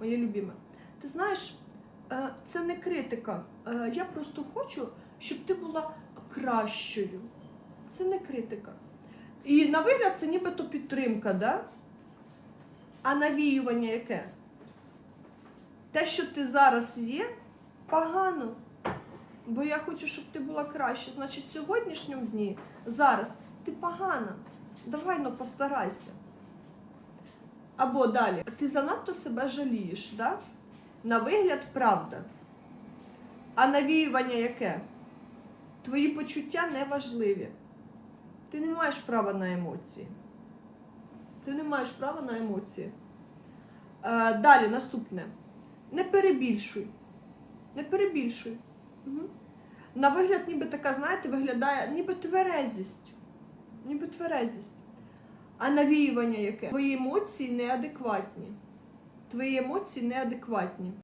моє любиме. Ти знаєш, е, це не критика. Е, Я просто хочу, щоб ти була кращою. Це не критика. І на вигляд це нібито підтримка, да? а навіювання яке? Те, що ти зараз є, погано. Бо я хочу, щоб ти була краще. Значить, в сьогоднішньому дні, зараз, ти погана. Давай ну постарайся. Або далі, ти занадто себе жалієш, да? На вигляд, правда. А навіювання яке? Твої почуття не важливі. Ти не маєш права на емоції. Ти не маєш права на емоції. Е, далі, наступне. Не перебільшуй. Не перебільшуй. Угу. На вигляд, ніби така, знаєте, виглядає ніби тверезість. Ніби тверезість. А навіювання яке? Твої емоції неадекватні. Твої емоції неадекватні.